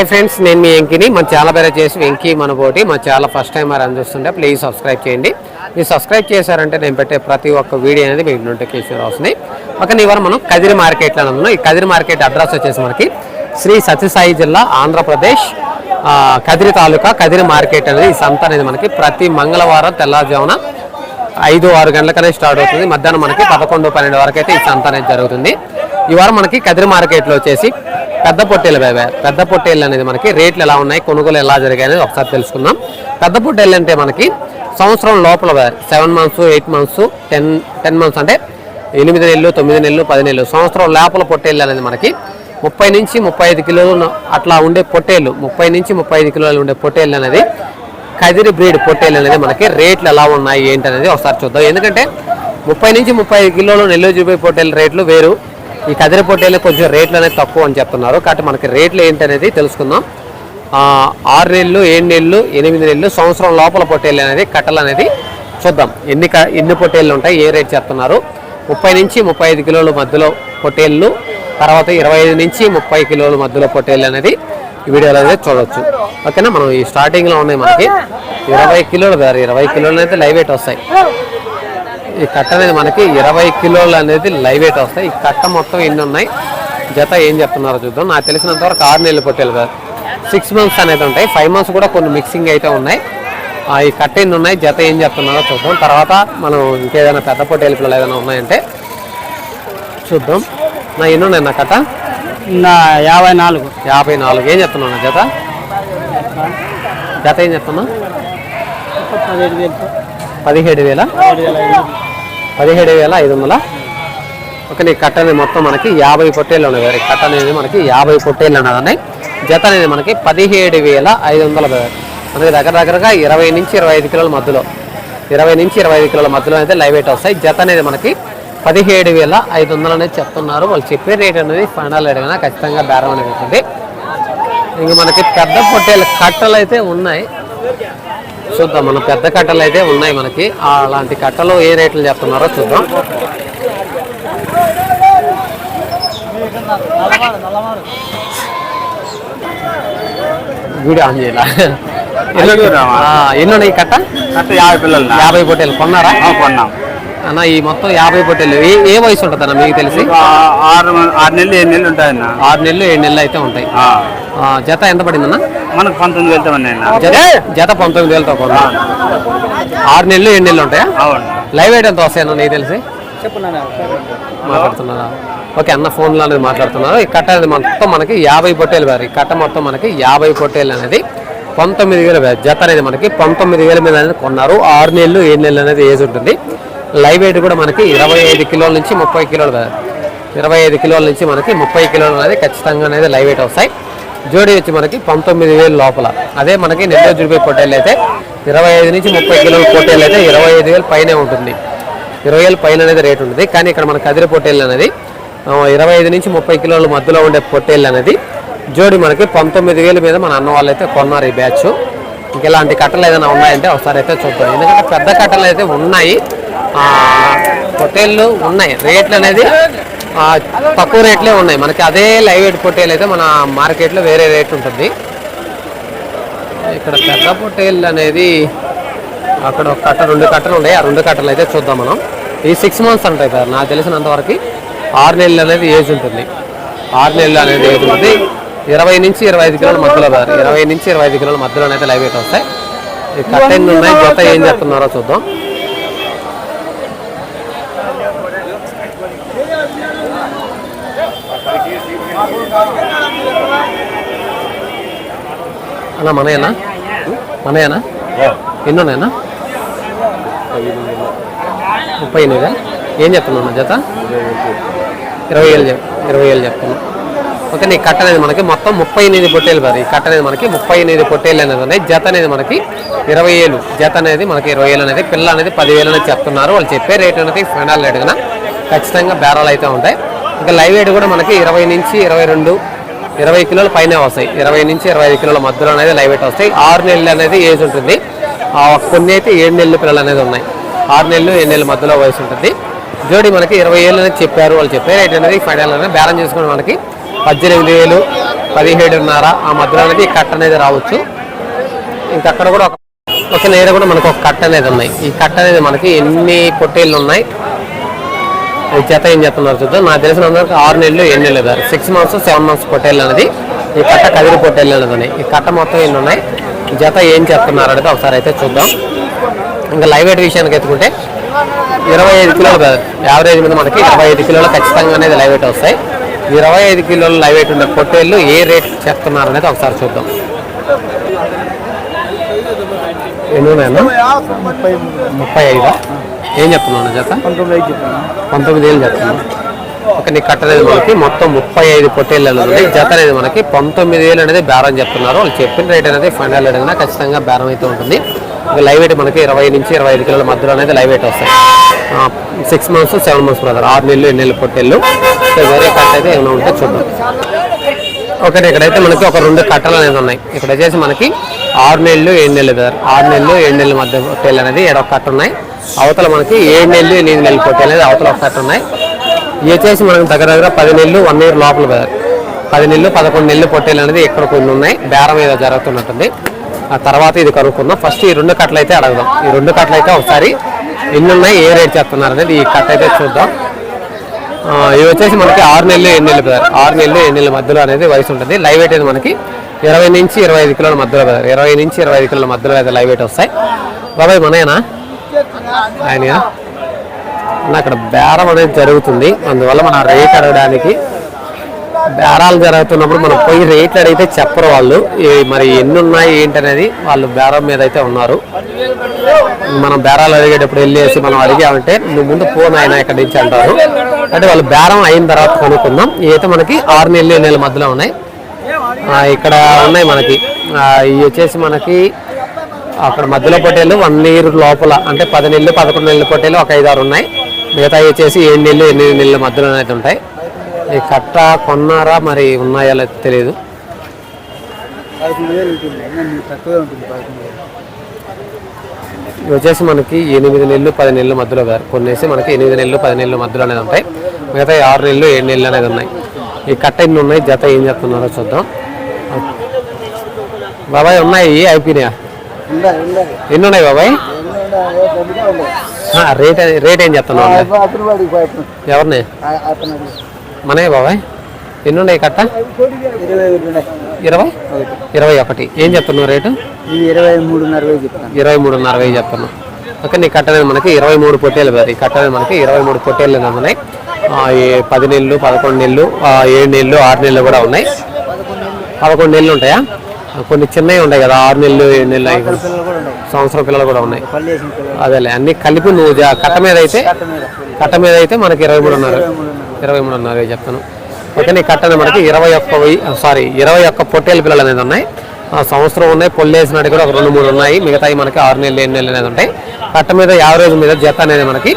Hi friends నేను మీ వెంకిని. మన చాలా పేరు చేసి వెంకీ మనబోటి. మన చాలా ఫస్ట్ టైం మరి చూస్తుంటే ప్లీజ్ సబ్స్క్రైబ్ చేయండి. మీరు సబ్స్క్రైబ్ చేశారంటే నేను పెట్టే ప్రతి ఒక్క వీడియో అనేది మీకు నోటిఫికేషన్ వస్తుంది. ఒక ఇవాళ మనం కదిరి మార్కెట్లో ఉన్నాం ఈ కదిరి మార్కెట్ అడ్రస్ వచ్చేసి మనకి శ్రీ సత్యసాయి జిల్లా ఆంధ్రప్రదేశ్ కదిరి తాలూకా కదిరి మార్కెట్ అనేది. ఈ సంత అనేది మనకి ప్రతి మంగళవారం తెల్లవారుజామున ఐదు ఆరు గంటలకనే స్టార్ట్ అవుతుంది. మధ్యాహ్నం మనకి పదకొండు పన్నెండు వరకు అయితే ఈ సంత అనేది జరుగుతుంది. ఈ వారం మనకి కదిరి మార్కెట్లో వచ్చేసి పెద్ద పొట్టేలు బేబే. పెద్ద పొట్టేళ్ళు అనేది మనకి రేట్లు ఎలా ఉన్నాయి కొనుగోలు ఎలా జరిగాయి అనేది ఒకసారి తెలుసుకుందాం. పెద్ద పొట్టేళ్ళు అంటే మనకి సంవత్సరం లోపల seven months eight months ten ten months అంటే ఎనిమిది నెలలు తొమ్మిది నెలలు పది నెలలు. సంవత్సరం లోపల పొట్టేళ్ళు అనేది మనకి ముప్పై నుంచి ముప్పై ఐదు కిలోలు అట్లా ఉండే పొట్టేళ్ళు ముప్పై నుంచి ముప్పై ఐదు కిలోలు ఉండే పొట్టేళ్ళు అనేది కదిరి బ్రీడ్ పొట్టేలు అనేది మనకి రేట్లు ఎలా ఉన్నాయి ఏంటి అనేది ఒకసారి చూద్దాం. ఎందుకంటే ముప్పై నుంచి ముప్పై ఐదు కిలోలు నెల్లూరు చూపే పొట్టేలు రేట్లు వేరు. ఈ కదిరి పొట్టేలు కొంచెం రేట్లు అనేది తక్కువ అని చెప్తున్నారు. కాబట్టి మనకి రేట్లు ఏంటి అనేది తెలుసుకుందాం. ఆరు నెలలు ఏడు నెలలు ఎనిమిది నెలలు సంవత్సరం లోపల పొట్టేలు అనేది కట్టలు అనేది చూద్దాం. ఎన్ని క- ఎన్ని పొట్టేళ్ళు ఉంటాయి ఏ రేట్ చెప్తున్నారు. ముప్పై నుంచి ముప్పై ఐదు కిలోల మధ్యలో పొట్టేళ్ళు తర్వాత ఇరవై ఐదు నుంచి ముప్పై కిలోల మధ్యలో పొట్టేళ్ళు అనేది ఈ వీడియోలో అనేది చూడవచ్చు ఓకేనా? మనం ఈ స్టార్టింగ్లో ఉన్నాయి మనకి. ఇరవై కిలోలు కదా ఇరవై కిలోలు అయితే లైవ్ వెయిట్ వస్తాయి. ఈ కట్ట అనేది మనకి ఇరవై కిలోలు అనేది లైవ్ వెయిట్ వస్తాయి. ఈ కట్ట మొత్తం ఎన్ని ఉన్నాయి? జత ఏం చెప్తున్నారో చూద్దాం. నాకు తెలిసినంత వరకు ఆరు నెలలు పొట్టేలు కాదు. సిక్స్ మంత్స్ అనేది ఉంటాయి. ఫైవ్ మంత్స్ కూడా కొన్ని మిక్సింగ్ అయితే ఉన్నాయి. ఆ, ఈ కట్ట ఎన్ని ఉన్నాయి? జత ఏం చెప్తున్నారో చూద్దాం. తర్వాత మనం ఇంకేదైనా పెద్ద పొట్టేలు పిల్లలు ఏదైనా ఉన్నాయంటే చూద్దాం. నా ఎన్ని ఉన్నాయి నా కట్ట? నా యాభై నాలుగు. యాభై నాలుగు. ఏం చెప్తున్నావు నా జత? జత ఏం చెప్తున్నా పదిహేడు వేలు. పదిహేడు వేల ఐదు వందల. ఒక నీ కట్ట అనేది మొత్తం మనకి యాభై పొట్టేళ్ళు ఉన్నాయి. కట్ట అనేది మనకి యాభై పొట్టేళ్ళు అనేది ఉన్నాయి జత అనేది మనకి పదిహేడు వేల ఐదు వందల మనకి దగ్గర దగ్గరగా ఇరవై నుంచి ఇరవై ఐదు కిలోల మధ్యలో. ఇరవై నుంచి ఇరవై ఐదు కిలోల మధ్యలో అయితే లైవ్ వెయిట్ వస్తాయి. జత అనేది మనకి పదిహేడు వేల ఐదు వందలు అనేది చెప్తున్నారు. వాళ్ళు చెప్పే రేట్ అనేది ఫైనల్ రేట్ అయినా ఖచ్చితంగా బేరం అనేది ఉంటుంది. ఇంక మనకి పెద్ద పొట్టేలు కట్టలు అయితే ఉన్నాయి. చూద్దాం మన పెద్ద కట్టలు అయితే ఉన్నాయి మనకి. అలాంటి కట్టలు ఏ రేట్లు చెప్తున్నారో చూద్దాం. వీడియో ఆన్ చేయాల. ఎన్ని ఉన్నాయి కట్ట? యాభై పిల్లలు యాభై పొట్టేలు కొన్నారా? కొన్నాం. అన్న ఈ మొత్తం యాభై పొట్టేలు ఏ ఏ వయసు ఉంటుంది అన్న మీకు తెలిసి? ఆరు ఆరు నెలలు ఏడు నెలలు ఉంటాయన్న. ఆరు నెలలు ఏడు నెలలు అయితే ఉంటాయి. జత ఎంత పడిందన్న? మనకు పంతొమ్మిది వెళ్తా ఉన్నాయన్న జత పంతొమ్మిది వేలతో కొన్నా ఆరు నెలలు ఏడు నెలలు ఉంటాయా? అవును. లైవ్ వెయిట్ ఎంత వస్తాయన్న నీకు తెలిసి? చెప్పు మాట్లాడుతున్నారా ఓకే అన్న ఫోన్లో అనేది మాట్లాడుతున్నారు ఈ కట్ట అనేది మొత్తం మనకి యాభై పొట్టేలు వేరు ఈ కట్ట మొత్తం మనకి యాభై పొట్టేలు అనేది పంతొమ్మిది వేలు వేరు జత అనేది మనకి పంతొమ్మిది వేల మీద అనేది కొన్నారు. ఆరు నెలలు ఏడు నెలలు అనేది ఏజ్ ఉంటుంది. లైవ్ వెయిట్ కూడా మనకి ఇరవై ఐదు కిలోల నుంచి ముప్పై కిలోలు వేరు ఇరవై ఐదు కిలోల నుంచి మనకి ముప్పై కిలోలు అనేది ఖచ్చితంగా అనేది లైవ్ వెయిట్ వస్తాయి. జోడీ వచ్చి మనకి పంతొమ్మిది వేలు లోపల. అదే మనకి నెల్లూరు జుడిపై పొట్టేలు అయితే ఇరవై ఐదు నుంచి ముప్పై కిలోల పొట్టేలు అయితే ఇరవై ఐదు వేలు పైనే ఉంటుంది. ఇరవై వేలు పైన అనేది రేట్ ఉంటుంది. కానీ ఇక్కడ మన కదిరి పొట్టేళ్ళు అనేది ఇరవై ఐదు నుంచి ముప్పై కిలోల మధ్యలో ఉండే పొట్టేళ్ళు అనేది జోడి మనకి పంతొమ్మిది వేల మీద మన అన్న వాళ్ళు అయితే కొన్నారు ఈ బ్యాచ్. ఇంక ఇలాంటి కట్టలు ఏదైనా ఉన్నాయంటే ఒకసారి అయితే చూద్దాం. ఎందుకంటే పెద్ద కట్టలు అయితే ఉన్నాయి. పొట్టేళ్ళు ఉన్నాయి. రేట్లు అనేది తక్కువ రేట్లే ఉన్నాయి. మనకి అదే లైవ్ ఎడ్ పొట్టేలు అయితే మన మార్కెట్లో వేరే రేట్ ఉంటుంది. ఇక్కడ పెద్ద పొట్టేళ్ళు అనేది అక్కడ ఒక కట్ట రెండు కట్టలు ఉన్నాయి. ఆ రెండు కట్టలు అయితే చూద్దాం మనం. ఈ సిక్స్ మంత్స్ ఉంటాయి సార్. నాకు తెలిసినంత వరకు ఆరు నెలలు అనేది ఏజ్ ఉంటుంది. ఆరు నెలలు అనేది ఏజ్ ఉంటుంది. ఇరవై నుంచి ఇరవై ఐదు కిలోల మధ్యలో సార్. ఇరవై నుంచి ఇరవై ఐదు కిలోల మధ్యలో అయితే లైవ్ ఎయిట్ వస్తాయి. ఈ కట్ట ఎన్ని ఉన్నాయి. జత ఏం చెప్తున్నారో చూద్దాం. అన్న మనయేనా? మనయేనా? ఎన్ని ఉన్నాయన్నా ముప్పై ఎనిమిదా ఏం చెప్తున్నా జత? ఇరవై ఏళ్ళు చెప్ ఇరవై ఏళ్ళు చెప్తున్నా. ఓకే నీ కట్ట అనేది మనకి మొత్తం ముప్పై ఎనిమిది పొట్టేలు ఈ కట్ట అనేది మనకి ముప్పై ఎనిమిది పొట్టేలు అనేది ఉన్నాయి. జత అనేది మనకి ఇరవై ఏళ్ళు. జత అనేది మనకి ఇరవై ఏళ్ళు అనేది పిల్ల అనేది పదివేలు అనేది చెప్తున్నారు. వాళ్ళు చెప్పే రేట్ అనేది ఫైనల్ రేట్ కన్నా ఖచ్చితంగా బేరాలు అయితే ఉంటాయి. ఇంకా లైవ్ వెయిట్ కూడా మనకి ఇరవై నుంచి ఇరవై రెండు ఇరవై కిలోల పైన వస్తాయి. ఇరవై నుంచి ఇరవై ఐదు కిలోల మధ్యలో అనేది లైవ్ వెయిట్ వస్తాయి. ఆరు నెలలు అనేది ఏజ్ ఉంటుంది. ఆ కొన్ని అయితే ఏడు నెలలు పిల్లలు అనేది ఉన్నాయి. ఆరు నెలలు ఏడు నెలల మధ్యలో వయసు ఉంటుంది. జోడి మనకి ఇరవై ఏళ్ళు అనేది చెప్పారు వాళ్ళు చెప్పారు. రేట్ అనేది ఫైనల్ అనేది బేరం చేసుకుని మనకి పద్దెనిమిది వేలు పదిహేడున్నర ఆ మధ్యలో అనేది కట్ కట్ట అనేది రావచ్చు. ఇంకా అక్కడ కూడా ఒక ఒక నేర కూడా మనకు ఒక కట్ట అనేది ఉన్నాయి. ఈ కట్ట అనేది మనకి ఎన్ని పొట్టేళ్ళు ఉన్నాయి? జత ఏం చెప్తున్నారు చూద్దాం. నాకు తెలిసిన అందరికీ ఆరు నెలలు ఎన్ని నెలలు దారు సిక్స్ మంత్స్ సెవెన్ మంత్స్ పొట్టేళ్ళు అనేది ఈ కట్ట కదిరి పొట్టేళ్ళు అనేది ఈ కట్ట మొత్తం ఎన్ని ఉన్నాయి? జత ఏం చెప్తున్నారు అనేది ఒకసారి అయితే చూద్దాం. ఇంకా లైవ్ ఎయిట్ విషయానికి ఎత్తుకుంటే ఇరవై ఐదు కిలోలు కాదు. యావరేజ్ మీద మనకి ఇరవై ఐదు కిలోలు ఖచ్చితంగా అనేది లైవ్ ఎయిట్ వస్తాయి. ఇరవై ఐదు కిలోలు లైవ్ ఎయిట్ ఉన్న పొట్టేళ్ళు ఏ రేట్ చెప్తున్నారు అనేది ఒకసారి చూద్దాం. ఎన్ని ఉన్నాయన్నా? ముప్పై ఐదా? ఏం చెప్తున్నాను జత? పంతొమ్మిది ఏళ్ళు చెప్తున్నాను ఒక నీ కట్టలేదు అనేది మనకి మొత్తం ముప్పై ఐదు పొట్టేళ్ళు ఉన్నాయి ఉంది. జత అనేది మనకి పంతొమ్మిది వేలు అనేది బేరం చెప్తున్నారు. వాళ్ళు చెప్పిన రేట్ అనేది ఫైనల్ రేట్ అనేది ఖచ్చితంగా బేరం అయితే ఉంటుంది. లైవ్ వెయిట్ మనకి ఇరవై నుంచి ఇరవై ఐదు కిలోల మధ్యలో అనేది లైవ్ వెయిట్ వస్తాయి. Six months seven months brother ఆరు నెలలు ఎన్ని నెలలు పొట్టేళ్ళు. సో వేరే కట్ట అయితే ఏమైనా ఉంటే చూద్దాం. ఒకటి ఇక్కడైతే మనకి ఒక రెండు కట్టలు అనేది ఉన్నాయి. ఇక్కడ వచ్చేసి మనకి ఆరు నెలలు ఏడు నెలలు బ్రదర్ ఆరు నెలలు ఏడు నెలల మధ్య పొట్టేళ్ళు అనేది ఏడొక కట్ట ఉన్నాయి. అవతల మనకి ఏడు నెలలు ఎనిమిది నెలలు పోటీ అనేది అవతల ఒకసారి ఉన్నాయి. ఇవి వచ్చేసి మనకు దగ్గర దగ్గర పది నెలలు వన్ ఇయర్ లోపల పది నెలలు పదకొండు నెలలు పొట్టేలు అనేది ఇక్కడ కొన్ని ఉన్నాయి. బేరం ఏదో జరుగుతున్నట్టుంది. ఆ తర్వాత ఇది కనుక్కుందాం. ఫస్ట్ ఈ రెండు కట్టలు అయితే అడగదాం. ఈ రెండు కట్టలు అయితే ఒకసారి ఎన్ని ఉన్నాయి ఏ రేట్ చెప్తున్నారు అనేది ఈ కట్ట అయితే చూద్దాం. ఇవి వచ్చేసి మనకి ఆరు నెలలు ఎన్ని నెలలు పెదారు ఆరు నెలలు ఎన్ని నెలల మధ్యలో అనేది వయసు ఉంటుంది. లైవ్ వెయిట్ అనేది మనకి ఇరవై నుంచి ఇరవై ఐదు కిలోల మధ్యలో పెదారు ఇరవై నుంచి ఇరవై ఐదు కిలోల మధ్యలో అయితే లైవ్ వెయిట్ వస్తాయి. బాబాయ్ మనయేనా? ఆయన. అక్కడ బేరం అనేది జరుగుతుంది. అందువల్ల మన రేట్ అడగడానికి బేరాలు జరుగుతున్నప్పుడు మనం పోయి రేట్లు అడిగితే చెప్పరు వాళ్ళు. మరి ఎన్ని ఉన్నాయి ఏంటి అనేది వాళ్ళు బేరం మీద అయితే ఉన్నారు. మనం బేరాలు అడిగేటప్పుడు వెళ్ళేసి మనం అడిగామంటే నువ్వు ముందు ఫోన్ అయినా ఇక్కడి నుంచి అంటారు. అంటే వాళ్ళు బేరం అయిన తర్వాత కొనుక్కుందాం. ఇవైతే మనకి ఆరు నెలలు ఏడు నెలల మధ్యలో ఉన్నాయి. ఇక్కడ ఉన్నాయి మనకి. ఇవి వచ్చేసి మనకి అక్కడ మధ్యలో పొట్టేళ్ళు వన్ ఇయర్ లోపల అంటే పది నెలలు పదకొండు నెలల పొట్టేళ్ళు ఒక ఐదు ఆరు ఉన్నాయి. మిగతా వచ్చేసి ఏడు నెలలు ఎనిమిది నెలల మధ్యలో అయితే ఉంటాయి. ఈ కట్ట కొన్నారా మరి ఉన్నాయా లేదో తెలియదు. ఇవి వచ్చేసి మనకి ఎనిమిది నెలలు పది నెలల మధ్యలో గారు కొన్ని మనకి ఎనిమిది నెలలు పది నెలల మధ్యలో అనేది ఉంటాయి. మిగతా ఆరు నెలలు ఏడు నెలలు అనేది ఉన్నాయి. ఈ కట్ట ఎన్ని ఉన్నాయి? జత ఏం చెప్తున్నారో చూద్దాం. బాబాయ్ ఉన్నాయి అయిపోయినాయా ఎన్ని ఉన్నాయి బాబాయ్? రేట్ రేట్ ఏం చెప్తున్నావు ఎవరిని? అతను మనే బాబాయ్? ఎన్ని ఉన్నాయి కట్ట? ఇరవై ఇరవై? ఒకటి. ఏం చెప్తున్నావు రేటు? ఇరవై మూడున్నర ఇరవై మూడున్నర వెయ్యి చెప్తున్నాం. ఓకే నీ కట్ట అనేది మనకి ఇరవై మూడు పొట్టేలు ఈ కట్ట అనేది మనకి ఇరవై మూడు పొట్టేలు ఉన్నాయి? పది నెలలు పదకొండు నెలలు ఏడు నెలలు ఆరు నెలలు కూడా ఉన్నాయి. పదకొండు నెలలు ఉంటాయా? కొన్ని చిన్నవి ఉన్నాయి కదా ఆరు నెలలు ఏడు నెలలు సంవత్సరం పిల్లలు కూడా ఉన్నాయి. అదేలే అన్ని కలిపి నువ్వు కట్ట మీద అయితే కట్ట మీద అయితే మనకి ఇరవై మూడున్నర ఇరవై మూడున్నర వెయ్యి చెప్తాను. ఓకే నీ కట్ట అనేది మనకి ఇరవై ఒక్క సారీ ఇరవై ఒక్క పొట్టేలు పిల్లలు అనేది ఉన్నాయి. ఆ సంవత్సరం ఉన్నాయి పొల్లు వేసినట్టు కూడా ఒక రెండు మూడు ఉన్నాయి. మిగతాయి మనకి ఆరు నెలలు ఏడు నెలలు అనేది ఉంటాయి. కట్ట మీద యావరేజ్ మీద జత అనేది మనకి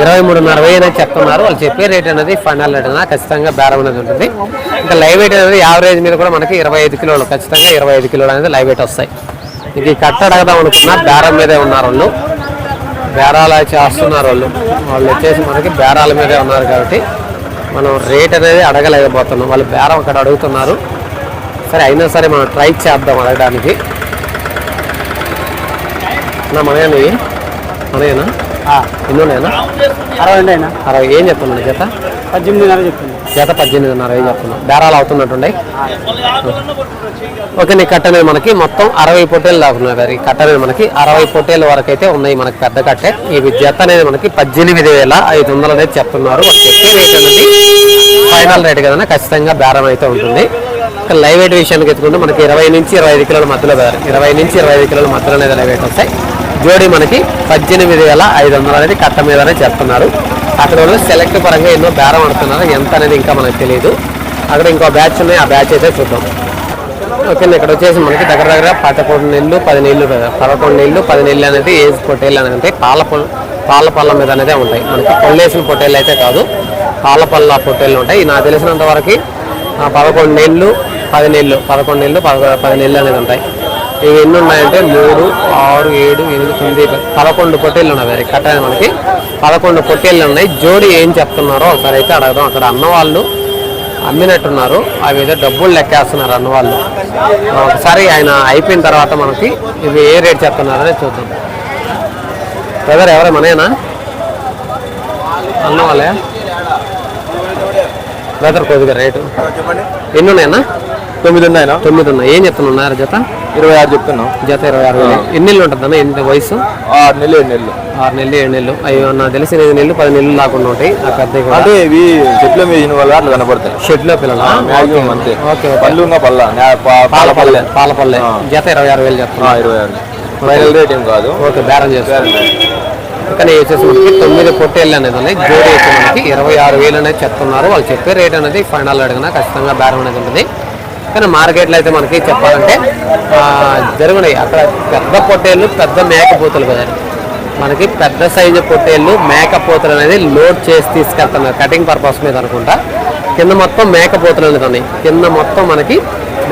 ఇరవై మూడున్నర వెయ్యి అనేది చెప్తున్నారు. వాళ్ళు చెప్పే రేట్ అనేది ఫైనల్ రేట్ అనేది ఖచ్చితంగా బేరం అనేది ఉంటుంది. ఇంకా లైవ్ వెయిట్ అనేది యావరేజ్ మీద కూడా మనకి ఇరవై ఐదు కిలోలు ఖచ్చితంగా ఇరవై ఐదు కిలోలు అనేది లైవ్ వెయిట్ వస్తాయి. ఇది కట్ట అడగదాం అనుకున్నా బేరం మీదే ఉన్నారు వాళ్ళు. బేరాలు చేస్తున్నారు వాళ్ళు. వాళ్ళు వచ్చేసి మనకి బేరాల మీదే ఉన్నారు కాబట్టి మనం రేట్ అనేది అడగలేకపోతున్నాం. వాళ్ళు బేరం అక్కడ అడుగుతున్నారు. సరే అయినా సరే మనం ట్రై చేద్దాం అడగడానికి. నా మనయేనా ఇవి ఎన్ని ఉన్నాయన్నా అరవై అయినా అరవై ఏం చెప్తున్నాను జత పద్దెనిమిదిన్నర చెప్తుంది జత పద్దెనిమిదిన్నర ఏం చెప్తున్నాం బేరాలు అవుతున్నట్టుండే? ఓకే. నీ కట్ట అనేది మనకి మొత్తం అరవై పొట్టేలు దాకా ఉన్నాయి మరి. ఈ కట్ట అనేది మనకి అరవై పొట్టేల వరకు అయితే ఉన్నాయి మనకి పెద్ద కట్టే. ఇవి జత అనేది మనకి పద్దెనిమిది వేల ఐదు వందలు అనేది చెప్తున్నారు. చెప్పే రేట్ అనేది ఫైనల్ రేట్ కదా ఖచ్చితంగా బేరం అయితే ఉంటుంది. లైవ్ వెయిట్ విషయానికి ఎత్తుకుంటే మనకి ఇరవై నుంచి ఇరవై ఐదు కిలోల మధ్యలో బేరం. ఇరవై నుంచి ఇరవై ఐదు కిలోల మధ్యలో అనేది లైవ్ వెయిట్ వస్తాయి. జోడి మనకి పద్దెనిమిది వేల ఐదు వందలు అనేది కట్ట మీదనే చెప్తున్నారు అక్కడ వాళ్ళు సెలెక్ట్ పరంగా ఎన్నో బేరం ఆడుతున్నారు. ఎంత అనేది ఇంకా మనకు తెలియదు అక్కడ ఇంకో బ్యాచ్ ఉన్నాయి. ఆ బ్యాచ్ అయితే చూద్దాం. ఓకే ఇక్కడ వచ్చేసి మనకి దగ్గర దగ్గర పదకొండు నెలలు పది నెలలు కదా పదకొండు నెలలు పది నెలలు అనేది ఏజ్ పొట్టేళ్ళు అనేది ఉంటాయి. పాల పాల పళ్ళ మీద అనేది ఉంటాయి. మనకి పొల్లేసిన పొట్టేళ్ళు అయితే కాదు. పాల పళ్ళ పొట్టేళ్ళు ఉంటాయి. నాకు తెలిసినంత వరకు ఆ, పదకొండు నెలలు పది నెలలు పదకొండు నెలలు పద పది నెలలు అనేది ఉంటాయి. ఇవి ఎన్ని ఉన్నాయంటే మూడు ఆరు ఏడు ఎనిమిది తొమ్మిది పది, పదకొండు పొట్టేళ్ళు ఉన్నాయి మరి. కట్ట అనేది మనకి. పదకొండు పొట్టేళ్ళు ఉన్నాయి. జోడి ఏం చెప్తున్నారో ఒకసారి అయితే అడగదాం. అక్కడ అన్న వాళ్ళు అమ్మినట్టున్నారు. అవి ఏదో డబ్బులు లెక్కేస్తున్నారు అన్న వాళ్ళు ఒకసారి ఆయన అయిపోయిన తర్వాత మనకి ఇవి ఏ రేట్ చెప్తున్నారని చూద్దాం. బ్రదర్ ఎవరే? మనయేనా? అన్న వాళ్ళే బ్రదర్ కొద్దిగా రేటు. ఎన్ని ఉన్నాయన్నా? తొమ్మిది ఉన్నాయన తొమ్మిది ఉన్నాయి ఏం చెప్తున్నారు జత? ఇరవై ఆరు చెప్తున్నాం. జత ఇరవై ఆరు ఎన్ని నెలలు ఉంటుందన్న? ఎంత వయసు? ఆరు నెలలు ఏడు నెలలు. ఆరు నెలలు ఏడు నెలలు. అయ్యో నాకు తెలిసి ఎనిమిది నెలలు పది నెలలు దాకుండా ఉంటాయి ఆ పెద్ద అంటే ఇవి చెట్లు వేసిన వల్ల అట్లా కనపడతాయి షెడ్లో పిల్లలు? మ్యాక్సిమం అంతే. ఓకే పళ్ళు పళ్ళ. నే- పా- పాల పల్లె పాలపల్లె. జత ఇరవై ఆరు వేలు చెప్తున్నా. ఇరవై ఆరు ఫైనల్ రేట్ ఏం కాదు. ఓకే బేరం చేస్తారు కానీ వచ్చేసి మనకి తొమ్మిది పొట్టేళ్ళు అనేది ఉన్నాయి. జోడి అయితే మనకి ఇరవై ఆరు వేలు అనేది చెప్తున్నారు. వాళ్ళు చెప్పే రేట్ అనేది ఫైనల్ అడిగినా ఖచ్చితంగా బేరం అనేది ఉంటుంది. కానీ మార్కెట్లో అయితే మనకి చెప్పాలంటే జరుగునాయి. అక్కడ పెద్ద పొట్టేళ్ళు పెద్ద మేకపోతులు కదండి మనకి పెద్ద సైజు పొట్టేళ్ళు మేకపోతలు అనేది లోడ్ చేసి తీసుకెళ్తున్నారు కటింగ్ పర్పస్ మీద అనుకుంటా. కింద మొత్తం మేకపోతులు అనేది ఉన్నాయి. కింద మొత్తం మనకి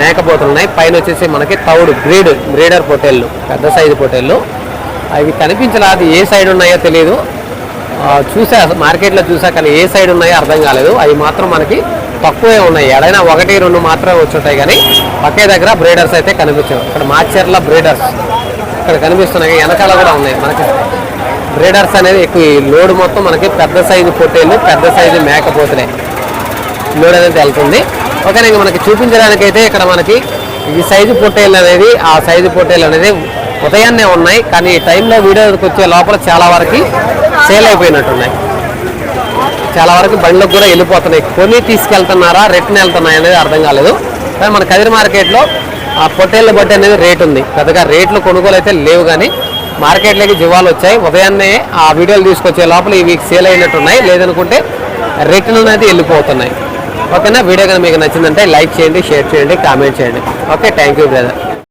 మేకపోతులు ఉన్నాయి. పైన వచ్చేసి మనకి తౌడు బ్రీడ్ బ్రీడర్ పొట్టేళ్ళు పెద్ద సైజు పొట్టేళ్ళు. అవి కనిపించలే అది ఏ సైడ్ ఉన్నాయో తెలియదు చూసా మార్కెట్లో చూసా కానీ ఏ సైడ్ ఉన్నాయో అర్థం కాలేదు. అవి మాత్రం మనకి తక్కువే ఉన్నాయి. ఎడైనా ఒకటి రెండు మాత్రమే వచ్చుంటాయి కానీ ఒకే దగ్గర బ్రీడర్స్ అయితే కనిపించవు. ఇక్కడ మాచర్ల బ్రీడర్స్ ఇక్కడ కనిపిస్తున్నాయి. వెనకాల కూడా ఉన్నాయి. మనకి బ్రీడర్స్ అనేది ఎక్కువ. ఈ లోడ్ మొత్తం మనకి పెద్ద సైజు పొట్టేళ్ళు పెద్ద సైజు మేకపోతున్నాయి లోడ్ అనేది వెళ్తుంది. ఓకే ఇంక మనకి చూపించడానికైతే ఇక్కడ మనకి ఈ సైజు పొట్టేళ్ళు అనేది ఆ సైజు పొట్టేళ్ళు అనేది ఉదయాన్నే ఉన్నాయి. కానీ ఈ టైంలో వీడియోకి వచ్చే లోపల చాలా వరకు సేల్ అయిపోయినట్టున్నాయి. చాలా వరకు బండ్లకు కూడా వెళ్ళిపోతున్నాయి. కొని తీసుకెళ్తున్నారా రిటర్న్ వెళ్తున్నాయి అనేది అర్థం కాలేదు. కానీ మన కదిరి మార్కెట్లో ఆ పొట్టేళ్ళ బట్టి అనేది రేట్ ఉంది. పెద్దగా రేట్లు కొనుగోలు అయితే లేవు కానీ మార్కెట్లోకి జీవాలు వచ్చాయి. ఉదయాన్నే ఆ వీడియోలు తీసుకొచ్చే లోపల ఇవి సేల్ అయినట్టున్నాయి. లేదనుకుంటే రిటర్న్ అనేది వెళ్ళిపోతున్నాయి. ఓకేనా? వీడియో కానీ మీకు నచ్చిందంటే లైక్ చేయండి షేర్ చేయండి కామెంట్ చేయండి. Okay thank you brother.